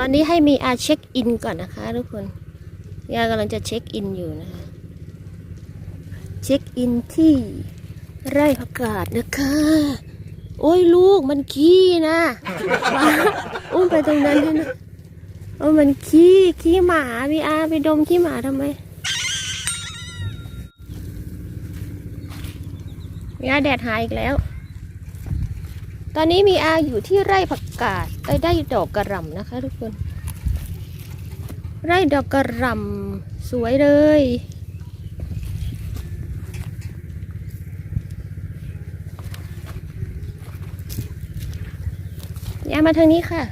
ตอนนี้ให้มีอาเช็คอินก่อนนะคะทุกคนยากำลังจะเช็คอินอยู่นะคะ เช็คอินที่ไร่ผักกาดนะคะ โอ้ยลูกมันขี้นะอุ้มไปตรงนั้นด้วยนะโอ้มันขี้ขี้หมาพี่อาไปดมขี้หมาทำไมพี่อาแดดหายอีกแล้ว ตอนนี้มีอาอยู่ที่ไร่ผักกาดเอ้ได้ดอกกระหล่ำนะคะ ทุกคน ไร่ดอกกระหล่ำสวยเลย ยามาทางนี้ค่ะ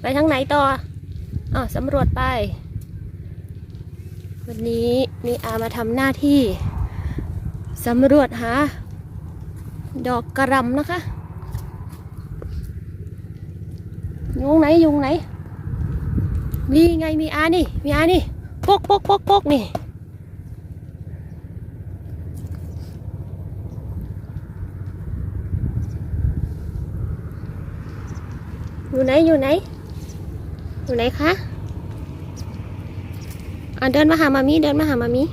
ไปทางไหนต่ออ๋อสำรวจไป วันนี้มีอามาทำหน้าที่ สำรวจหาดอกกระหลำนะคะ ยุงไหนยุงไหน นี่ไงมีอานี่ มีอานี่ปกปกปกปกนี่ อยู่ไหนอยู่ไหน อยู่ไหนคะอะเดินมาหามามีเดินมาหามามีอ่า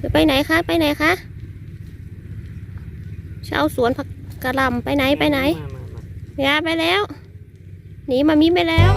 จะไปไหนคะ ไปไหนคะชาวสวนผักกะหล่ำไปไหนไปไหนมามามายาไปแล้ว หนีมามีไปแล้ว